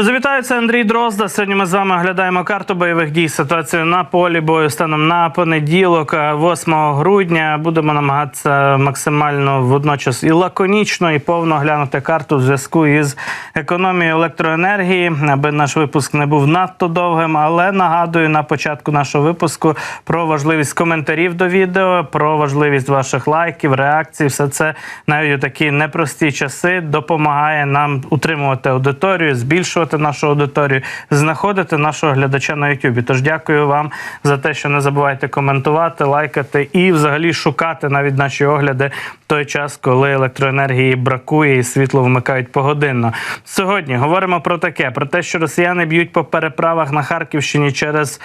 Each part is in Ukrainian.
Завітаю, Андрій Дрозда. Сьогодні ми з вами оглядаємо карту бойових дій. Ситуацію на полі бою станом на понеділок, е, 8 грудня. Будемо намагатися максимально водночас і лаконічно, і повно оглянути карту в зв'язку із економією електроенергії, аби наш випуск не був надто довгим. Але нагадую на початку нашого випуску про важливість коментарів до відео, про важливість ваших лайків, реакцій. Все це навіть у такі непрості часи допомагає нам утримувати аудиторію, збільшувати нашу аудиторію, знаходити нашого глядача на Ютубі. Тож дякую вам за те, що не забувайте коментувати, лайкати і взагалі шукати навіть наші огляди той час, коли електроенергії бракує і світло вмикають погодинно. Сьогодні говоримо про таке: про те, що росіяни б'ють по переправах на Харківщині через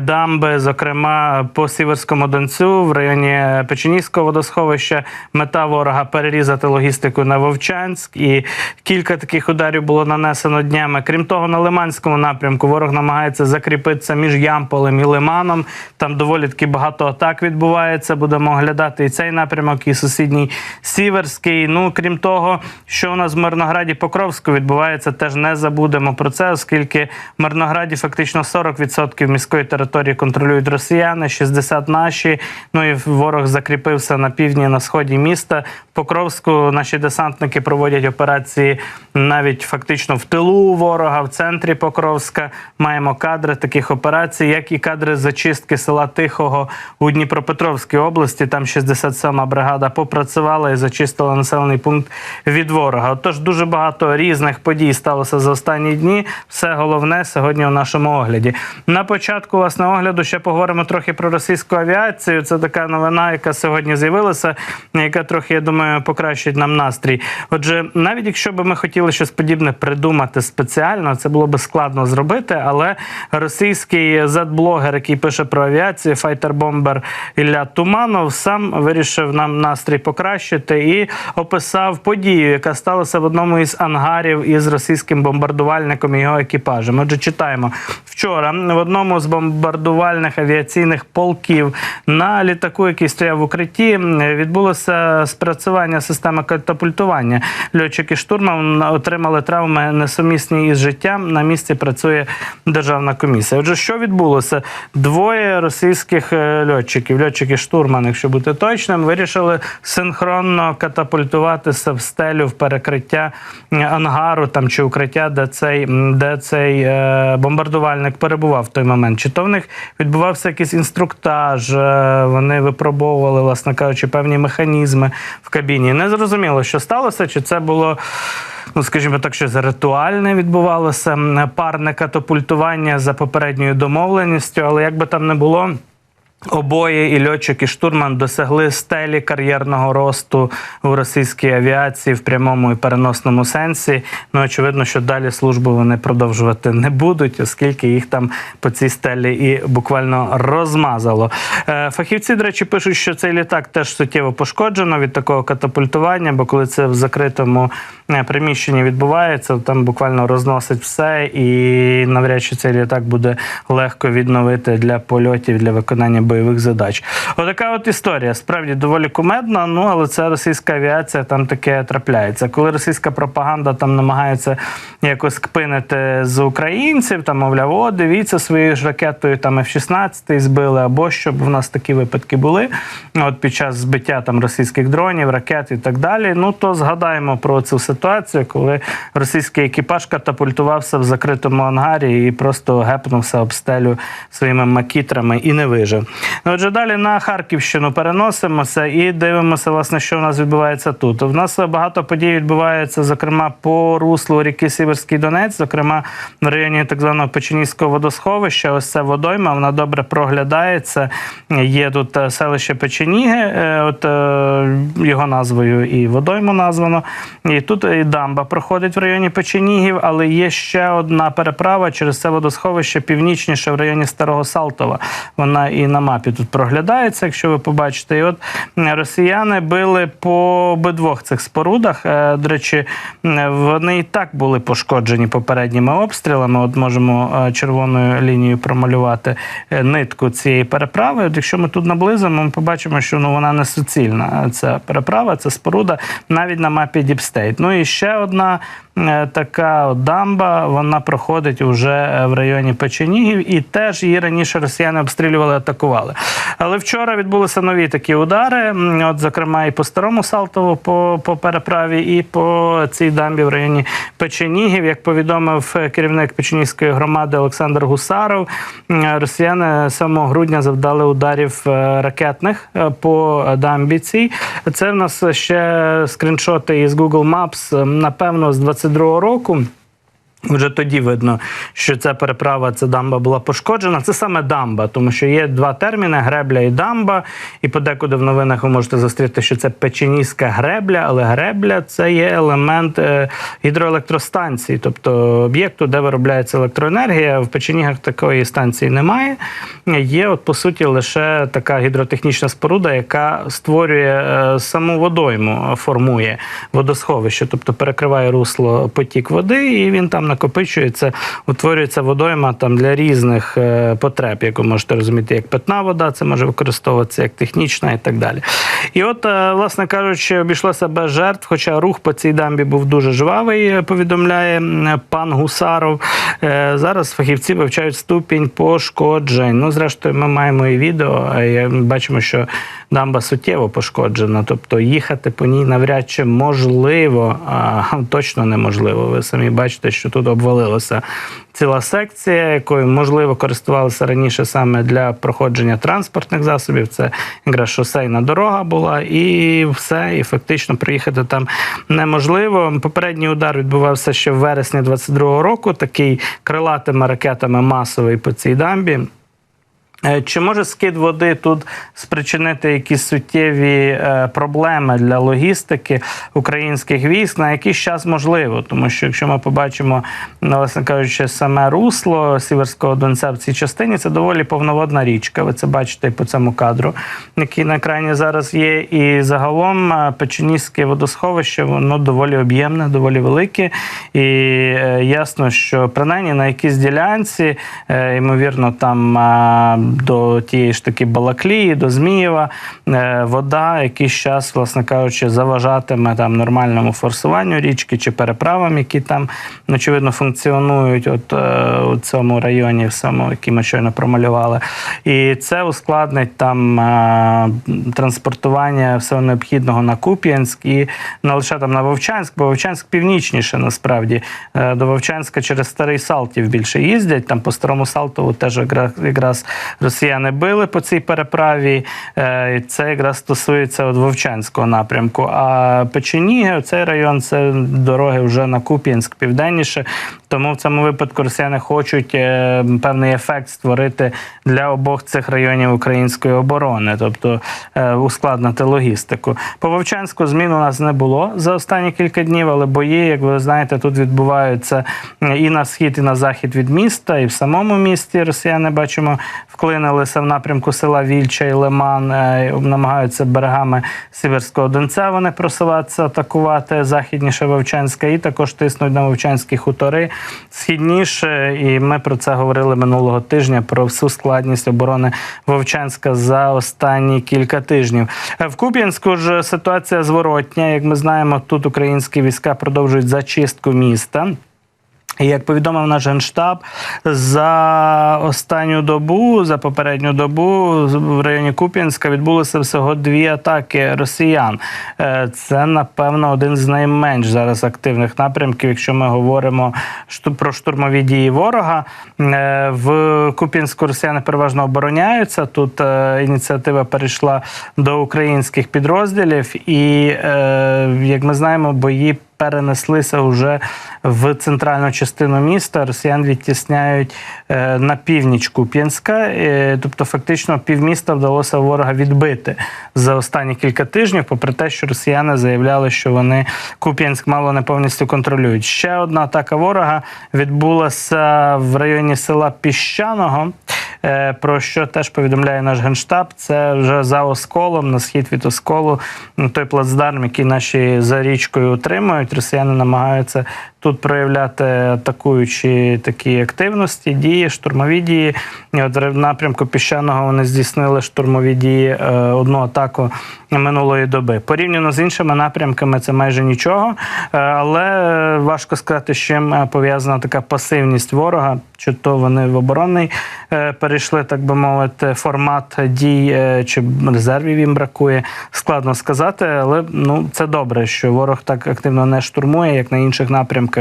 дамби, зокрема по Сіверському Донцю в районі Печенізького водосховища. Мета ворога перерізати логістику на Вовчанськ, і кілька таких ударів було нанесено днями. Крім того, на Лиманському напрямку ворог намагається закріпитися між Ямполем і Лиманом. Там доволі таки багато атак відбувається. Будемо оглядати і цей напрямок, і сусідній Сіверський. Ну крім того, що у нас в Мирнограді Покровську відбувається, теж не забудемо про це, оскільки в Мирнограді фактично 40% міської території контролюють росіяни, 60 наші. Ну і ворог закріпився на півдні на сході міста. В Покровську наші десантники проводять операції навіть фактично в тилу ворога, в центрі Покровська. Маємо кадри таких операцій, як і кадри зачистки села Тихого у Дніпропетровській області. Там 67-ма бригада попрацювала і зачистила населений пункт від ворога. Отож, дуже багато різних подій сталося за останні дні. Все головне сьогодні у нашому огляді. На початку власне огляду ще поговоримо трохи про російську авіацію. Це така новина, яка сьогодні з'явилася, яка трохи, я думаю, покращить нам настрій. Отже, навіть якщо би ми хотіли щось подібне придумати спеціально, це було би складно зробити. Але російський зет-блогер, який пише про авіацію, файтер-бомбер Ілля Туманов, сам вирішив нам настрій покращити і описав подію, яка сталася в одному із ангарів із російським бомбардувальником і його екіпажем. Отже, читаємо вчора в одному з бомбардувальних авіаційних полків на літаку, який стояв в укритті, відбулося спрацювання системи катапультування. Льотчики штурман отримали травми несумісні із життям. На місці працює державна комісія. Отже, що відбулося? Двоє російських е, льотчиків, льотчики штурман, якщо бути точним, вирішили синхронно катапультуватися в стелю в перекриття ангару там чи укриття, де цей де цей е, бомбардувальник перебував в той момент. Чи то в них відбувався якийсь інструктаж? е, Вони випробовували, власне кажучи, певні механізми в кабіні. Не зрозуміло, що сталося, чи це було. Ну, скажімо так, що ритуальне відбувалося парне катапультування за попередньою домовленістю, але як би там не було. Обоє і льотчик, і штурман досягли стелі кар'єрного росту у російській авіації в прямому і переносному сенсі. Ну очевидно, що далі службу вони продовжувати не будуть, оскільки їх там по цій стелі і буквально розмазало. Е, Фахівці, до речі, пишуть, що цей літак теж суттєво пошкоджено від такого катапультування, бо коли це в закритому е, приміщенні відбувається, там буквально розносить все, і навряд чи цей літак буде легко відновити для польотів, для виконання бойових задач. Отака от історія. Справді доволі кумедна, ну але це російська авіація, там таке трапляється. Коли російська пропаганда там намагається якось кпинити з українців, там мовляв, о, дивіться, своєю ж ракетою там F-16 збили, або щоб в нас такі випадки були. От під час збиття там російських дронів, ракет і так далі. Ну то згадаємо про цю ситуацію, коли російський екіпаж катапультувався в закритому ангарі і просто гепнувся об стелю своїми макітрами і не вижив. Отже, далі на Харківщину переносимося і дивимося, власне, що в нас відбувається тут. У нас багато подій відбувається, зокрема, по руслу ріки Сіверський Донець, зокрема в районі так званого Печенізького водосховища. Ось це водойма, вона добре проглядається. Є тут е, селище Печеніги, е, от е, його назвою і водойму названо. І тут і дамба проходить в районі Печенігів, але є ще одна переправа через це водосховище північніше в районі Старого Салтова. Вона і на мапі тут проглядається, якщо ви побачите. І от росіяни били по обидвох цих спорудах. Е, До речі, вони і так були пошкоджені попередніми обстрілами. От можемо е, червоною лінією промалювати е, нитку цієї переправи. От якщо ми тут наблизимо, ми побачимо, що ну вона не суцільна. Ця переправа, це споруда навіть на мапі State. Ну і ще одна така дамба, вона проходить уже в районі Печенігів, і теж її раніше росіяни обстрілювали, атакували. Але вчора відбулися нові такі удари. От, зокрема, і по старому Салтову, по, по переправі, і по цій дамбі в районі Печенігів. Як повідомив е, керівник Печенігської громади Олександр Гусаров, росіяни 7 грудня завдали ударів е, ракетних е, по дамбі цій. Це в нас ще скріншоти із Google Maps, напевно, з 22-го року. Вже тоді видно, що ця переправа, ця дамба була пошкоджена. Це саме дамба, тому що є два терміни: гребля і дамба. І подекуди в новинах ви можете зустріти, що це печеніська гребля, але гребля це є елемент е, гідроелектростанції, тобто об'єкту, де виробляється електроенергія. В печенігах такої станції немає. Є, от по суті, лише така гідротехнічна споруда, яка створює е, саму водойму, формує водосховище, тобто перекриває русло потік води, і він там накопичується, утворюється водойма там для різних е, потреб, як ви можете розуміти, як питна вода, це може використовуватися як технічна і так далі. І от, е, власне кажучи, обійшлося без жертв, хоча рух по цій дамбі був дуже жвавий, е, повідомляє пан Гусаров. Зараз фахівці вивчають ступінь пошкоджень. Ну, зрештою, ми маємо і відео, і бачимо, що дамба суттєво пошкоджена. Тобто їхати по ній навряд чи можливо, а точно неможливо. Ви самі бачите, що тут обвалилося ціла секція, якою можливо користувалися раніше саме для проходження транспортних засобів. Це якраз шосейна дорога була, і все, і фактично приїхати там неможливо. Попередній удар відбувався ще в вересні 22-го року. Такий крилатими ракетами масовий по цій дамбі. Е, Чи може скид води тут спричинити якісь суттєві е, проблеми для логістики українських військ? На якийсь час можливо, тому що якщо ми побачимо, ну, власне кажучи, саме русло Сіверського Донця в цій частині, це доволі повноводна річка. Ви це бачите і по цьому кадру, який на екрані зараз є. І загалом е, Печеніське водосховище воно доволі об'ємне, доволі велике. І ясно, що принаймні на якійсь ділянці, ймовірно, там до тієї ж таки Балаклії, до Змієва, е, вода якийсь час, власне кажучи, заважатиме там нормальному форсуванню річки чи переправам, які там очевидно функціонують от е, у цьому районі, в самому, який ми щойно промалювали. І це ускладнить там е, транспортування всього необхідного на Куп'янськ і не лише там на Вовчанськ, бо Вовчанськ північніше насправді. До Вовчанська через старий Салтів більше їздять. Там по старому Салтову теж якраз росіяни били по цій переправі. Е, Це якраз стосується от Вовчанського напрямку. А Печеніги, цей район, це дороги вже на Куп'янськ південніше. Тому в цьому випадку росіяни хочуть е, певний ефект створити для обох цих районів української оборони, тобто е, ускладнити логістику. По Вовчанську змін у нас не було за останні кілька днів, але бої, як ви знаєте, тут відбуваються і на схід, і на захід від міста, і в самому місті росіяни бачимо вклинилися в напрямку села Вільча і Лиман, е, намагаються берегами Сіверського Донця вони просуватися, атакувати західніше Вовчанська, і також тиснуть на Вовчанські хутори східніше. І ми про це говорили минулого тижня про всю складність оборони Вовчанська за останні кілька тижнів. Е, В Куп'янську ж ситуація зворотня. Як ми знаємо, тут українські війська продовжують зачистку міста. Як повідомив наш генштаб, за останню добу, за попередню добу в районі Куп'янська відбулося всього дві атаки росіян. Е, Це, напевно, один з найменш зараз активних напрямків, якщо ми говоримо про штурмові дії ворога. Е, В Куп'янську росіяни переважно обороняються. Тут е, ініціатива перейшла до українських підрозділів, і, як ми знаємо, бої перенеслися вже в центральну частину міста. Росіян відтісняють е, на північ Куп'янська. Е, Тобто, фактично, півміста вдалося ворога відбити за останні кілька тижнів, попри те, що росіяни заявляли, що вони Куп'янськ мало не повністю контролюють. Ще одна атака ворога відбулася в районі села Піщаного. е, про що теж повідомляє наш генштаб. Це вже за осколом, на схід від осколу, той плацдарм, який наші за річкою утримують. Росіяни намагаються тут проявляти атакуючі такі активності, дії, штурмові дії. От в напрямку піщаного вони здійснили штурмові дії е, одну атаку минулої доби. Порівняно з іншими напрямками, це майже нічого. Е, Але важко сказати, з чим е, пов'язана така пасивність ворога. Чи то вони в оборонний перейшли, так би мовити, формат дій, чи резервів їм бракує. Складно сказати, але ну це добре, що ворог так активно не штурмує, як на інших напрямках.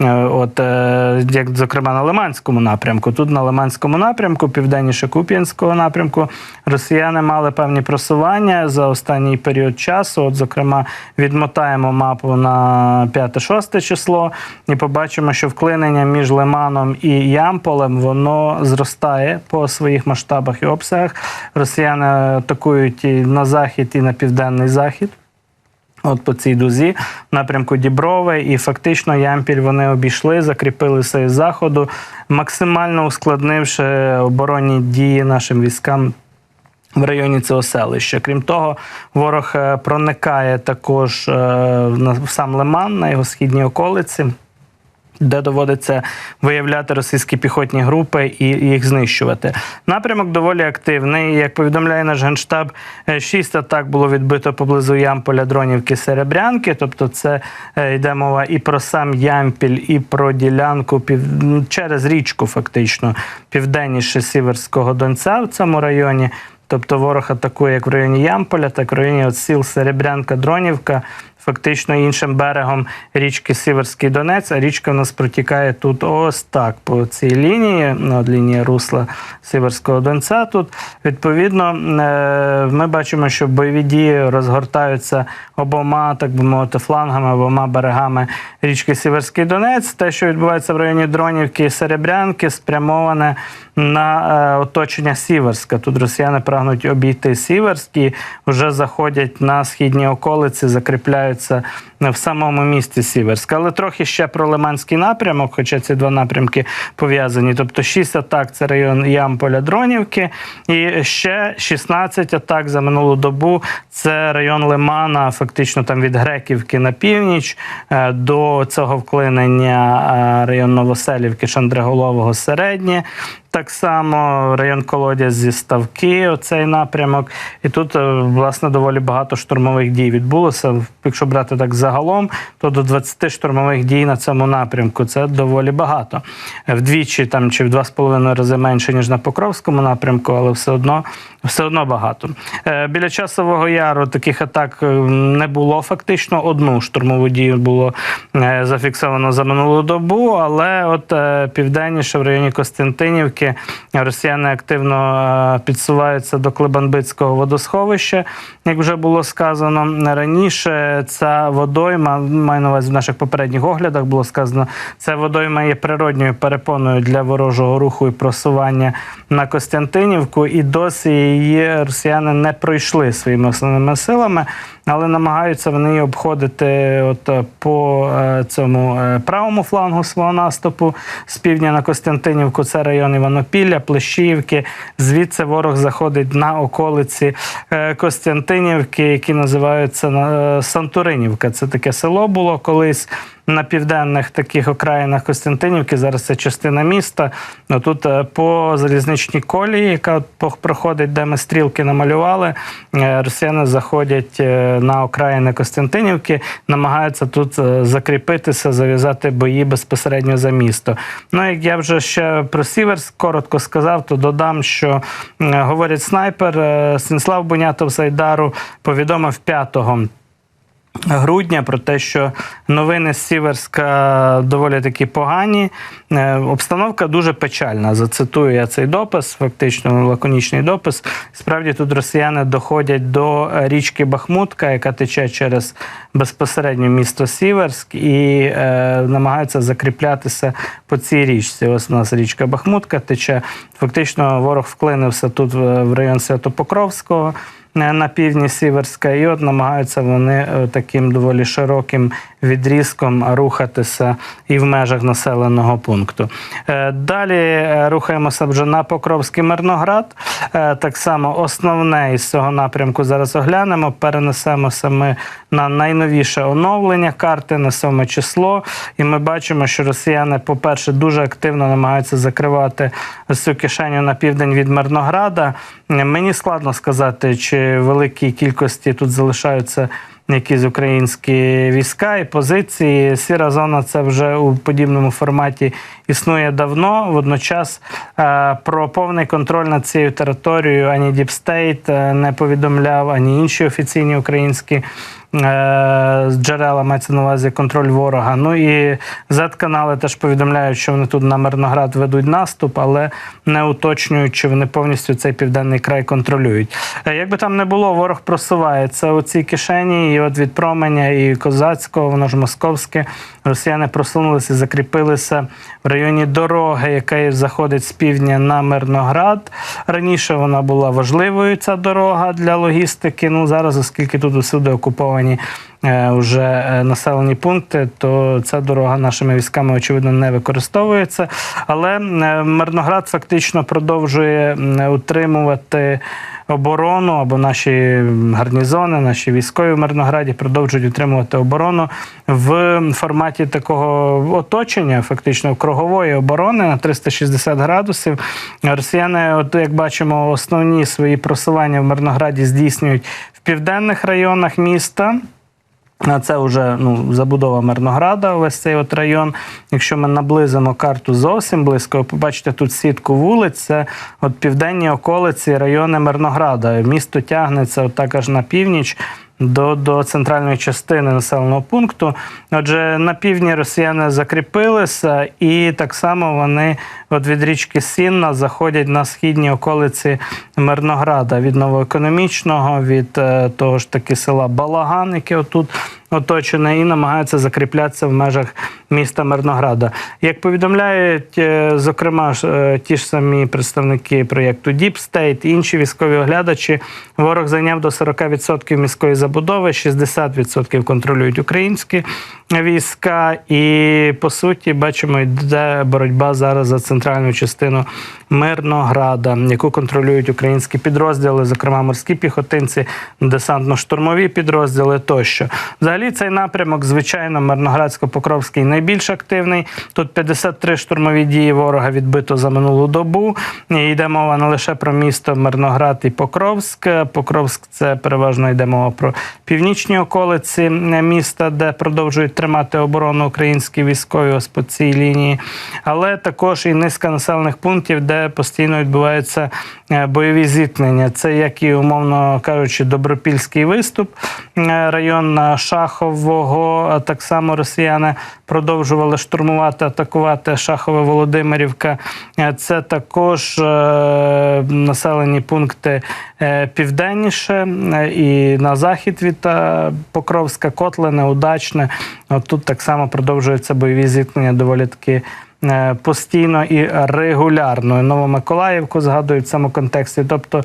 Е, От е, як зокрема на Лиманському напрямку. Тут на Лиманському напрямку, південніше Куп'янського напрямку, росіяни мали певні просування за останній період часу. От, зокрема, відмотаємо мапу на 5-6 число і побачимо, що вклинення між Лиманом і Ямполем воно зростає по своїх масштабах і обсягах. Росіяни атакують і на захід, і на південний захід. От по цій дузі, в напрямку Діброве, і фактично Ямпіль вони обійшли, закріпилися із заходу, максимально ускладнивши оборонні дії нашим військам. В районі цього селища. Крім того, ворог е, проникає також е, в сам Лиман, на його східній околиці, де доводиться виявляти російські піхотні групи і їх знищувати. Напрямок доволі активний. Як повідомляє наш генштаб, е, шість атак було відбито поблизу Ямполя, Дронівки, Серебрянки. Тобто, це е, йде мова і про сам Ямпіль, і про ділянку пів... через річку, фактично, південніше Сіверського Донця в цьому районі. Тобто ворог атакує як в районі Ямполя, так і в районі от сіл Серебрянка, Дронівка, фактично іншим берегом річки Сіверський Донець. А річка в нас протікає тут ось так по цій лінії, от лінія русла Сіверського Донця. Тут відповідно е, ми бачимо, що бойові дії розгортаються обома, так би мовити, флангами, обома берегами річки Сіверський Донець. Те, що відбувається в районі Дронівки і Серебрянки, спрямоване на е, оточення Сіверська. Тут росіяни прагнуть обійти Сіверськ і вже заходять на східні околиці, закріпляються в самому місті Сіверськ. Але трохи ще про Лиманський напрямок, хоча ці два напрямки пов'язані. Тобто 6 атак це район Ямполя Дронівки, і ще 16 атак за минулу добу. Це район Лимана, фактично там від Греківки на північ е, до цього вклинення е, район Новоселівки, Шандреголового середнє. Так само район колодязь зі ставки, оцей напрямок. І тут, е, власне, доволі багато штурмових дій відбулося. Якщо брати так загалом, то до 20 штурмових дій на цьому напрямку це доволі багато. Вдвічі там чи в два з половиною рази менше, ніж на Покровському напрямку, але все одно, все одно багато. Е, Біля часового яру таких атак е, не було фактично. Одну штурмову дію було е, зафіксовано за минулу добу, але от е, південніше в районі Костянтинівки росіяни активно е, підсуваються до Клебанбицького водосховища. Як вже було сказано раніше, ця водойма, маю на увазі в наших попередніх оглядах було сказано, ця водойма є природньою перепоною для ворожого руху і просування на Костянтинівку, і досі її росіяни не пройшли своїми основними силами, але намагаються вони її обходити от е, по е, цьому правому флангу свого наступу з півдня на Костянтинівку. Це район Іванопілля, Плещіївки. Звідси ворог заходить на околиці е, Костянтинівки, які називаються е, Сантуринівка. Це таке село було колись. На південних таких окраїнах Костянтинівки зараз це частина міста. Ну, тут е, по залізничній колії, яка проходить, де ми стрілки намалювали, е, росіяни заходять е, на окраїни Костянтинівки, намагаються тут закріпитися, зав'язати бої безпосередньо за місто. Ну, як я вже ще про Сіверськ коротко сказав, то додам, що говорить снайпер Станіслав Бунятов Сайдару повідомив 5 грудня про те, що новини з Сіверська доволі таки погані. Е, Обстановка дуже печальна. Зацитую я цей допис, фактично лаконічний допис. Справді тут росіяни доходять до річки Бахмутка, яка тече через безпосередньо місто Сіверськ, і е, намагаються закріплятися по цій річці. Ось у нас річка Бахмутка тече. Фактично, ворог вклинився тут в район Святопокровського. На півдні Сіверська, і от намагаються вони е, таким доволі широким відрізком рухатися і в межах населеного пункту. Е, Далі е, рухаємося вже на Покровський Мирноград. Е, Так само основне із цього напрямку зараз оглянемо. Перенесемося ми на найновіше оновлення карти на 7 число. І ми бачимо, що росіяни, по-перше, дуже активно намагаються закривати цю кишеню на південь від Мирнограда. Мені складно сказати, чи великій кількості тут залишаються якісь українські війська і позиції. Сіра зона це вже у подібному форматі існує давно. Водночас е, про повний контроль над цією територією ані Діпстейт не повідомляв, ані інші офіційні українські. Е, Джерела мається на увазі контроль ворога. Ну і Z-канали теж повідомляють, що вони тут на Мирноград ведуть наступ, але не уточнюють, чи вони повністю цей південний край контролюють. Е, Як би там не було, ворог просувається у цій кишені, і от від променя і козацького, воно ж московське, росіяни просунулися, закріпилися в районі дороги, яка заходить з півдня на Мирноград. Раніше вона була важливою, ця дорога для логістики. Ну зараз, оскільки тут усюди окуповані е, вже е, населені пункти, то ця дорога нашими військами очевидно не використовується. Але е, Мирноград фактично продовжує утримувати. Оборону або наші гарнізони, наші військові в Мирнограді продовжують утримувати оборону в форматі такого оточення, фактично кругової оборони на 360 градусів. Росіяни, от як бачимо, основні свої просування в Мирнограді здійснюють південних районах міста. Це вже ну, забудова Мирнограда, весь цей от район. Якщо ми наблизимо карту зовсім близько, побачите тут сітку вулиць, це от південні околиці, райони Мирнограда. Місто тягнеться от аж на північ. До, до центральної частини населеного пункту. Отже, на півдні росіяни закріпилися, і так само вони от від річки Сінна заходять на східні околиці Мирнограда від новоекономічного, від е, того ж таки села Балаган, яке отут оточене, і намагаються закріплятися в межах міста Мирнограда. Як повідомляють, е, зокрема, е, ті ж самі представники проєкту Deep State, інші військові оглядачі, ворог зайняв до 40% міської забудови, 60% контролюють українські війська. І по суті, бачимо, йде боротьба зараз за центральну частину Мирнограда, яку контролюють українські підрозділи, зокрема морські піхотинці, десантно-штурмові підрозділи тощо. Взагалі, цей напрямок, звичайно, Мирноградсько-Покровський найбільш активний. Тут 53 штурмові дії ворога відбито за минулу добу. Йде мова не лише про місто Мирноград і Покровськ. Покровськ це переважно йде мова про північні околиці міста, де продовжують тримати оборону українські військові ось по цій лінії, але також і низка населених пунктів, де постійно відбуваються е, бойові зіткнення. Це як і умовно кажучи, добропільський виступ, е, район е, Шахового. Так само росіяни продовжували штурмувати, атакувати Шахове Володимирівка. Це також населені пункти південніше і на захід від Покровська, Котлине, Удачне. От тут так само продовжуються бойові зіткнення доволі таки. е, Постійно і регулярно Новомиколаївку згадують в цьому контексті. Тобто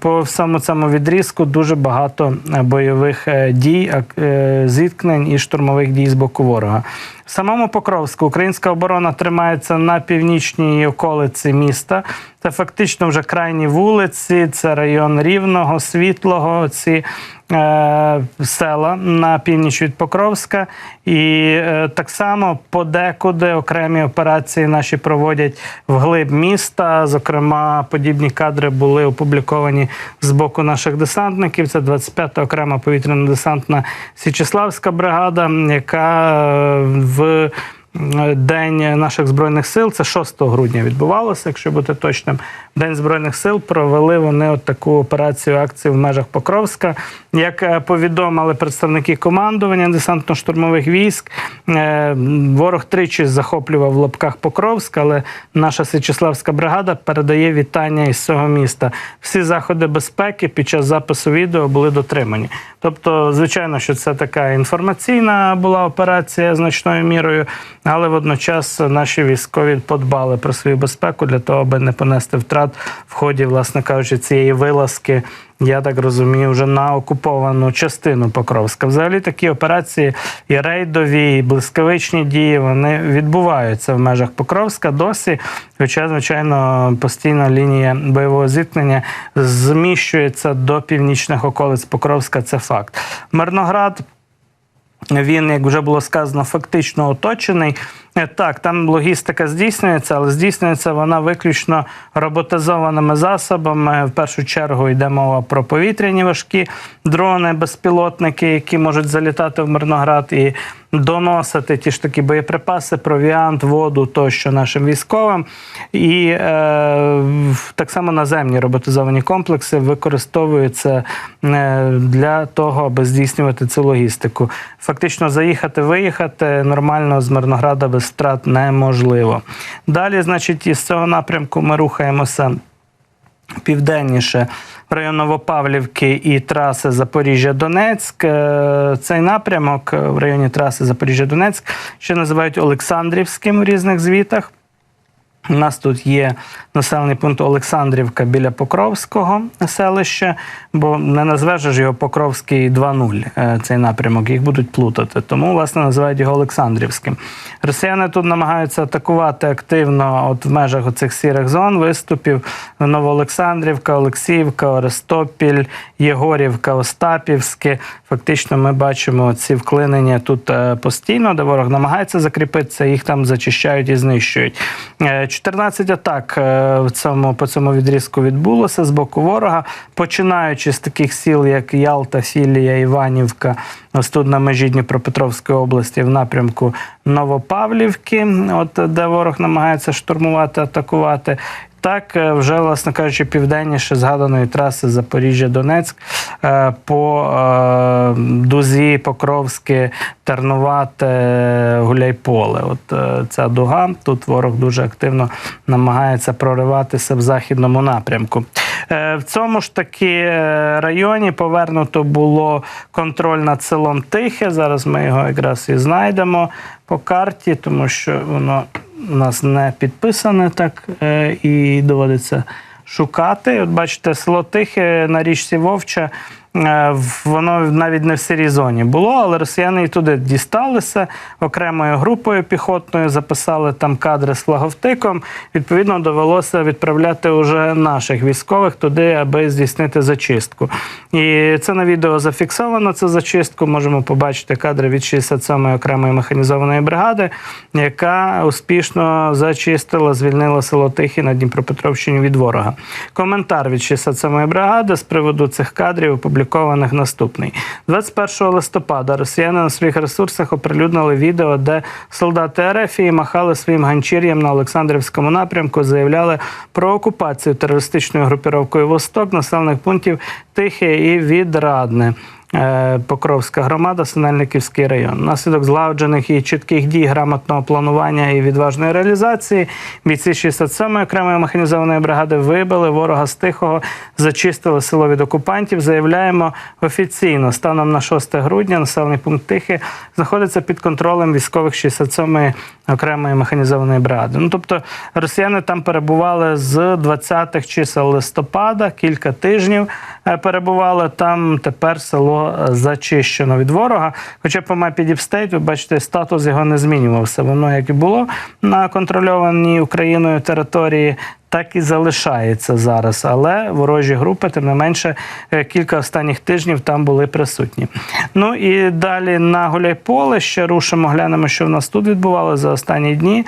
по всьому цьому відрізку дуже багато е, бойових е, дій, е, зіткнень і штурмових дій з боку ворога. В самому Покровську українська оборона тримається на північній околиці міста. Це фактично вже крайні вулиці, це район Рівного, Світлого, ці е, села на північ від Покровська. І е, так само подекуди окремі операції наші проводять вглиб міста. Зокрема, подібні кадри були опубліковані з боку наших десантників. Це 25-та окрема повітряно-десантна Січеславська бригада, яка е, в День наших збройних сил, це 6 грудня відбувалося, якщо бути точним. День збройних сил провели вони от таку операцію акцію в межах Покровська. Як е, повідомили представники командування десантно-штурмових військ, е, ворог тричі захоплював в лапках Покровськ, але наша Січеславська бригада передає вітання із цього міста. Всі заходи безпеки під час запису відео були дотримані. Тобто, звичайно, що це така інформаційна була операція значною мірою, але водночас наші військові подбали про свою безпеку для того, аби не понести втрат в ході, власне кажучи, цієї вилазки я так розумію, вже на окуповану частину Покровська. Взагалі такі операції і рейдові, і блискавичні дії вони відбуваються в межах Покровська досі. Хоча, звичайно, постійно лінія бойового зіткнення зміщується до північних околиць Покровська. Це факт. Мирноград. Він, як вже було сказано, фактично оточений. Е, Так, там логістика здійснюється, але здійснюється вона виключно роботизованими засобами. В першу чергу йде мова про повітряні важкі дрони, безпілотники, які можуть залітати в Мирноград і доносити ті ж такі боєприпаси, провіант, воду тощо нашим військовим. І е, так само наземні роботизовані комплекси використовуються е, для того, аби здійснювати цю логістику. Фактично заїхати, виїхати нормально з Мирнограда без втрат неможливо. Далі, значить, із цього напрямку ми рухаємося південніше в район Новопавлівки і траси Запоріжжя-Донецьк. Е, Цей напрямок е, в районі траси Запоріжжя-Донецьк ще називають Олександрівським в різних звітах. У нас тут є населений пункт Олександрівка біля Покровського селища, бо не назвеш ж його Покровський 2.0, е, цей напрямок, їх будуть плутати. Тому, власне, називають його Олександрівським. Росіяни тут намагаються атакувати активно от в межах оцих сірих зон виступів. Новоолександрівка, Олексіївка, Орестопіль, Єгорівка, Остапівське. Фактично ми бачимо ці вклинення тут е, постійно, де ворог намагається закріпитися, їх там зачищають і знищують. Е, 14 атак е, в цьому, по цьому відрізку відбулося з боку ворога, починаючи з таких сіл, як Ялта, Філія, Іванівка, ось тут на межі Дніпропетровської області, в напрямку Новопавлівки, от де ворог намагається штурмувати, атакувати. Так, е, вже, власне кажучи, південніше згаданої траси Запоріжжя-Донецьк е, по е, Дузі, Покровське, Тернувате, Гуляйполе. От ця дуга. Тут ворог дуже активно намагається прориватися в західному напрямку. В цьому ж таки районі повернуто було контроль над селом Тихе. Зараз ми його якраз і знайдемо по карті, тому що воно у нас не підписане так е, і доводиться шукати. От бачите, село Тихе на річці Вовча. Е, Воно навіть не в сирій зоні було, але росіяни і туди дісталися окремою групою піхотною, записали там кадри з флаговтиком. Відповідно, довелося відправляти уже наших військових туди, аби здійснити зачистку. І це на відео зафіксовано. Це зачистку. Можемо побачити кадри від 67-ї окремої механізованої бригади, яка успішно зачистила, звільнила село Тихі на Дніпропетровщині від ворога. Коментар від 67-ї бригади з приводу цих кадрів опублікованих наступний. 21 листопада росіяни на своїх ресурсах оприлюднили відео, де солдати РФ махали своїм ганчір'ям на Олександрівському напрямку, заявляли про окупацію терористичною групіровкою Восток населених пунктів Тихе і Відрадне. Е, Покровська громада, Синельниківський район. Внаслідок злагоджених і чітких дій грамотного планування і відважної реалізації бійці 67-ї окремої механізованої бригади вибили ворога з тихого, зачистили село від окупантів. Заявляємо офіційно. Станом на 6 грудня населений пункт Тихе знаходиться під контролем військових 67-ї окремої механізованої бригади. Ну тобто росіяни там перебували з 20-х чисел листопада, кілька тижнів е, перебували там. Тепер село зачищено від ворога. Хоча по мапі Діпстейт, ви бачите, статус його не змінювався. Воно як і було на контрольованій Україною території. Так і залишається зараз, але ворожі групи, тим не менше, е, кілька останніх тижнів там були присутні. Ну і далі на Гуляйполе ще рушимо, глянемо, що в нас тут відбувалося за останні дні.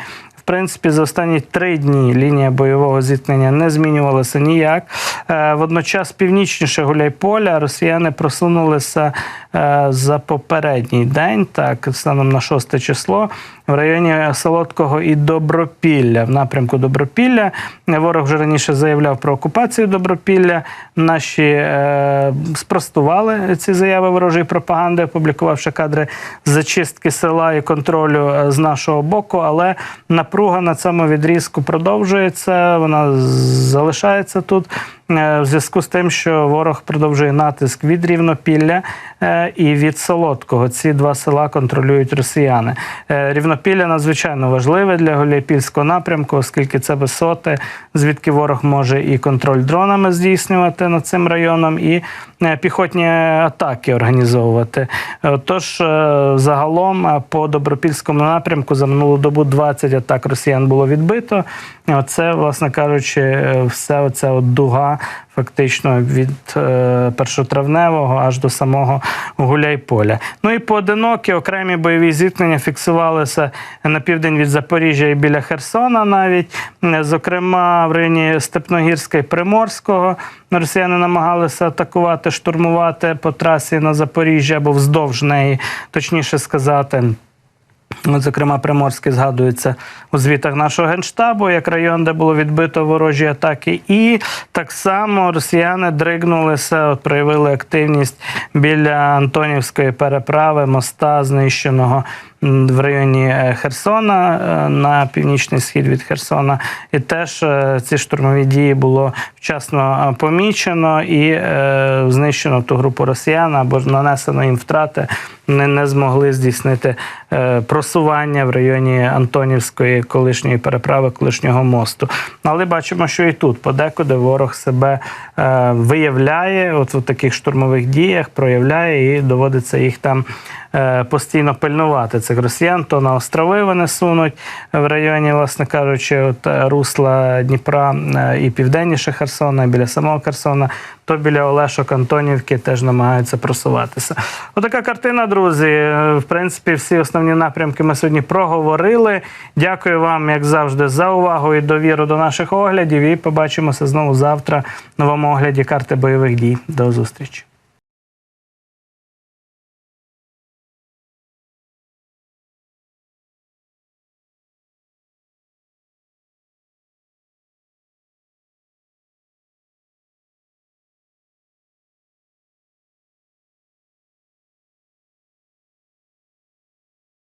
Принципі, за останні три дні лінія бойового зіткнення не змінювалася ніяк. Е, Водночас північніше Гуляйполя росіяни просунулися е, за попередній день, так, станом на 6 число, в районі Солодкого і Добропілля. В напрямку Добропілля ворог вже раніше заявляв про окупацію Добропілля. Наші е, спростували ці заяви ворожої пропаганди, опублікувавши кадри зачистки села і контролю е, з нашого боку. Але напруга на цьому відрізку продовжується. Вона залишається тут. Е, в зв'язку з тим, що ворог продовжує натиск від Рівнопілля е, і від Солодкого. Ці два села контролюють росіяни. Е, Рівнопілля надзвичайно важливе для Гуляйпільського напрямку, оскільки це висоти, звідки ворог може і контроль дронами здійснювати над цим районом, і піхотні атаки організовувати. Тож загалом по добропільському напрямку за минулу добу 20 атак росіян було відбито. І Оце, власне кажучи, все оця от дуга фактично від е, першотравневого аж до самого Гуляйполя. Ну і поодинокі окремі бойові зіткнення фіксувалися на південь від Запоріжжя і біля Херсона навіть. Зокрема, в районі Степногірська і Приморського росіяни намагалися атакувати, штурмувати по трасі на Запоріжжя або вздовж неї, точніше сказати. От, Зокрема, Приморський згадується у звітах нашого генштабу як район, де було відбито ворожі атаки. І так само росіяни дригнулися, от, проявили активність біля Антонівської переправи, моста, знищеного в районі е, Херсона е, на північний схід від Херсона. І теж е, ці штурмові дії було вчасно помічено і знищено ту групу росіян або нанесено їм втрати. Вони не змогли здійснити просування в районі Антонівської колишньої переправи, колишнього мосту. Але бачимо, що і тут подекуди ворог себе виявляє, от в таких штурмових діях проявляє і доводиться їх там постійно пильнувати цих росіян. То на острови вони сунуть в районі, власне кажучи, от е, русла Дніпра е, і південніше Херсона, і біля самого Херсона, то біля Олешок Антонівки теж намагаються просуватися. Отака картина, друзі. Е, В принципі, всі основні напрямки ми сьогодні проговорили. Дякую вам, як завжди, за увагу і довіру до наших оглядів. І побачимося знову завтра в новому огляді карти бойових дій. До зустрічі.